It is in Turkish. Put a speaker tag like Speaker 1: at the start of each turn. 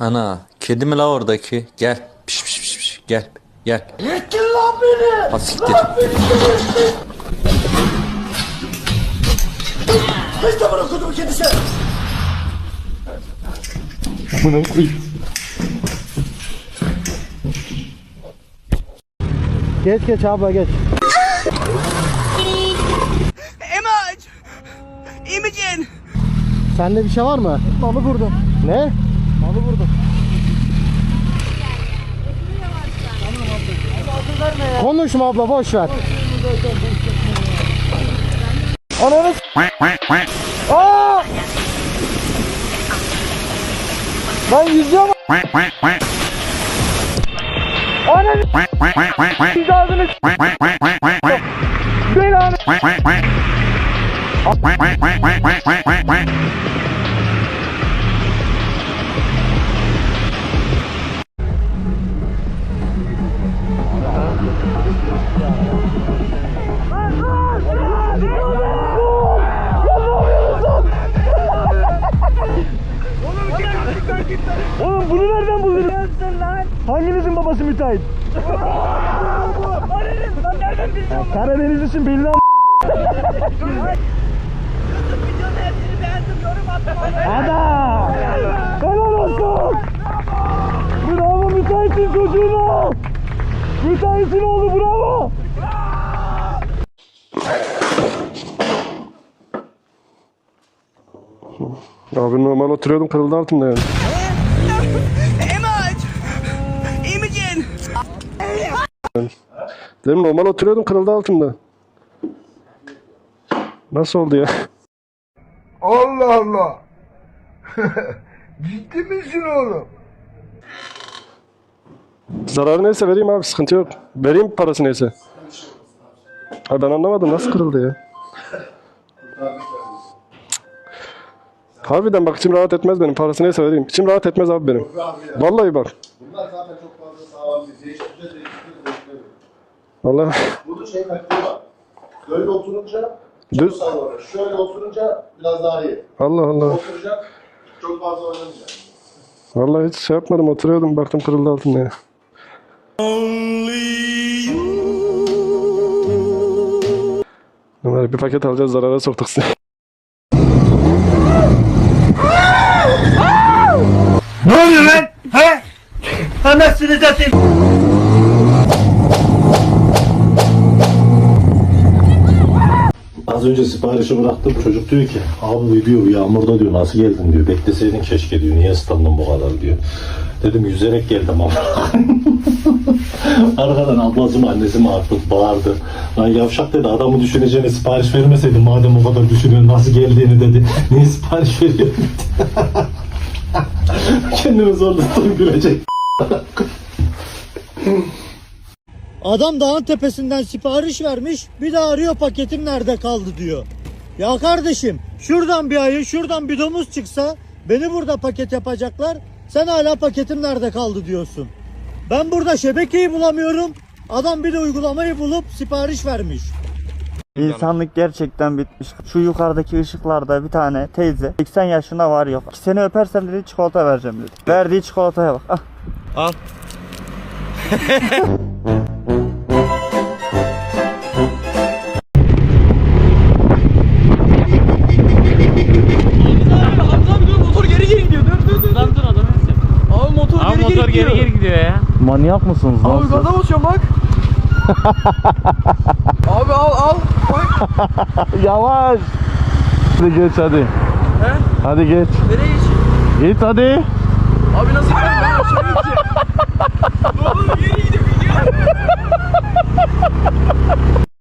Speaker 1: Ana kedi mi la oradaki? Gel. Piş piş piş piş. Gel. Gel.
Speaker 2: Yettin lan beni!
Speaker 1: Ha siktir.
Speaker 2: Lan beni delirttin! Hiç de bana kudumu kedisi!
Speaker 3: Geç geç abla geç.
Speaker 4: Image! Imogen!
Speaker 3: Sende bir şey var mı? Malı vurdum. Ne? Malı vurdum. Konuşma abla boş ver. Ananı Aa! Ben yüzüyorum. Ananı Siz ağzını Belanı Hanginizin babası müteahhit? Ya Karadenizlisin belli am- Ada! Helal olsun! Bravo müteahhitin çocuğuna! Müteahhitin oğlu bravo!
Speaker 5: Abi normal oturuyordum kırıldı altımda yani. Dedim normal oturuyordum kırıldı altımda. Nasıl oldu ya?
Speaker 2: Allah Allah! Ciddi misin oğlum?
Speaker 5: Zararı neyse vereyim abi sıkıntı yok. Vereyim parası neyse. Ha ben anlamadım nasıl kırıldı ya. Harbiden bak içim rahat etmez benim. Parası neyse vereyim. İçim rahat etmez abi benim. Vallahi bak.
Speaker 6: Bunlar zaten çok
Speaker 5: Vallahi
Speaker 6: Burada şey taktiği var. Böyle oturunca
Speaker 5: Düz.
Speaker 6: sağlam. Şöyle oturunca biraz daha iyi.
Speaker 5: Allah Allah.
Speaker 6: Oturacak çok fazla oynamayacak.
Speaker 5: Vallahi hiç şey yapmadım. Oturuyordum baktım kırıldı altımda ya. Ömer bir paket alacağız zarara soktuk sizi.
Speaker 2: Ne oluyor lan? He? Anasını satayım!
Speaker 7: Az önce siparişi bıraktım. Çocuk diyor ki abi diyor yağmurda diyor nasıl geldin diyor. Bekleseydin keşke diyor. Niye ıslandın bu kadar diyor. Dedim yüzerek geldim ama. Arkadan ablası mı annesi mi artık bağırdı. Lan yavşak dedi adamı düşüneceğine sipariş vermeseydin madem o kadar düşünüyorsun nasıl geldiğini dedi. Niye sipariş veriyorsun. Kendimi zorla tutup gülecek.
Speaker 3: Adam dağın tepesinden sipariş vermiş. Bir de arıyor paketim nerede kaldı diyor. Ya kardeşim şuradan bir ayı şuradan bir domuz çıksa beni burada paket yapacaklar. Sen hala paketim nerede kaldı diyorsun. Ben burada şebekeyi bulamıyorum. Adam bir de uygulamayı bulup sipariş vermiş.
Speaker 8: İnsanlık gerçekten bitmiş. Şu yukarıdaki ışıklarda bir tane teyze 80 yaşında var yok. Seni öpersem dedi çikolata vereceğim dedi. Verdiği çikolataya bak. Ah.
Speaker 4: Motor
Speaker 8: Manyak mısınız lan
Speaker 4: Abi
Speaker 8: siz?
Speaker 4: gaza basıyorum bak. Abi al al.
Speaker 8: Yavaş. Hadi geç hadi.
Speaker 4: He?
Speaker 8: Hadi geç.
Speaker 4: Nereye geçeyim?
Speaker 8: Git hadi.
Speaker 4: Abi nasıl gideyim? Ben aşağıya gideceğim. Oğlum geri gidiyor.